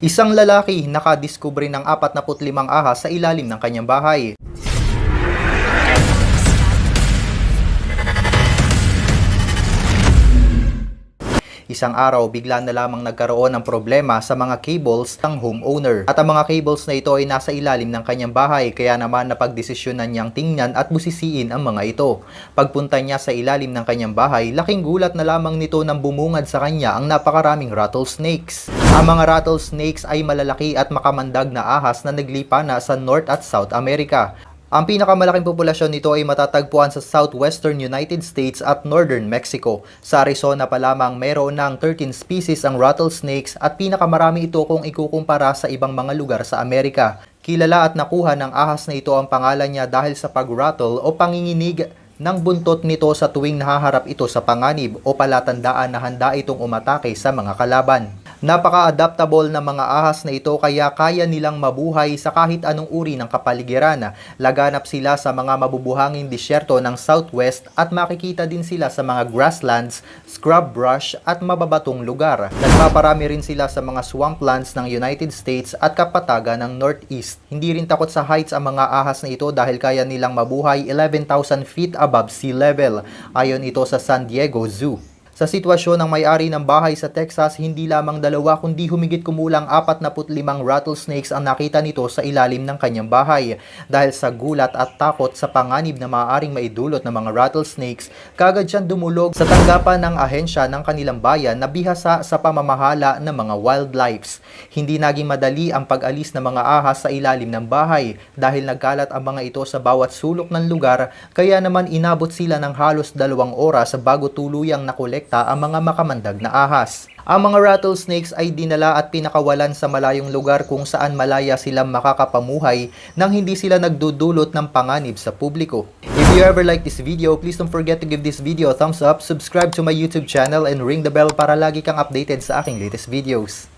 Isang lalaki nakadiskubre ng 45 ahas sa ilalim ng kanyang bahay. Isang araw, bigla na lamang nagkaroon ng problema sa mga cables ng homeowner. At ang mga cables na ito ay nasa ilalim ng kanyang bahay, kaya naman napagdesisyonan niyang tingnan at busisiin ang mga ito. Pagpunta niya sa ilalim ng kanyang bahay, laking gulat na lamang nito nang bumungad sa kanya ang napakaraming rattlesnakes. Ang mga rattlesnakes ay malalaki at makamandag na ahas na naglipana sa North at South America. Ang pinakamalaking populasyon nito ay matatagpuan sa southwestern United States at northern Mexico. Sa Arizona pa lamang mayroon ng 13 species ang rattlesnakes at pinakamarami ito kung ikukumpara sa ibang mga lugar sa Amerika. Kilala at nakuha ng ahas na ito ang pangalan niya dahil sa pag-rattle o panginginig ng buntot nito sa tuwing nahaharap ito sa panganib o palatandaan na handa itong umatake sa mga kalaban. Napaka-adaptable ng mga ahas na ito kaya kaya nilang mabuhay sa kahit anong uri ng kapaligiran. Laganap sila sa mga mabubuhanging disyerto ng southwest at makikita din sila sa mga grasslands, scrub brush at mababatong lugar. Nagpaparami rin sila sa mga swamplands ng United States at kapatagan ng northeast. Hindi rin takot sa heights ang mga ahas na ito dahil kaya nilang mabuhay 11,000 feet above sea level. Ayon ito sa San Diego Zoo. Sa sitwasyon ng may-ari ng bahay sa Texas, hindi lamang dalawa kundi humigit kumulang 45 rattlesnakes ang nakita nito sa ilalim ng kanyang bahay. Dahil sa gulat at takot sa panganib na maaaring maidulot ng mga rattlesnakes, kagad siyang dumulog sa tanggapan ng ahensya ng kanilang bayan na bihasa sa pamamahala ng mga wildlifes. Hindi naging madali ang pag-alis ng mga ahas sa ilalim ng bahay dahil nagkalat ang mga ito sa bawat sulok ng lugar kaya naman inabot sila ng halos dalawang oras bago tuluyang nakolekta ang mga makamandag na ahas. Ang mga rattlesnakes ay dinala at pinakawalan sa malayong lugar kung saan malaya silang makakapamuhay nang hindi sila nagdudulot ng panganib sa publiko. If you ever like this video, please don't forget to give this video a thumbs up, subscribe to my YouTube channel, and ring the bell para lagi kang updated sa aking latest videos.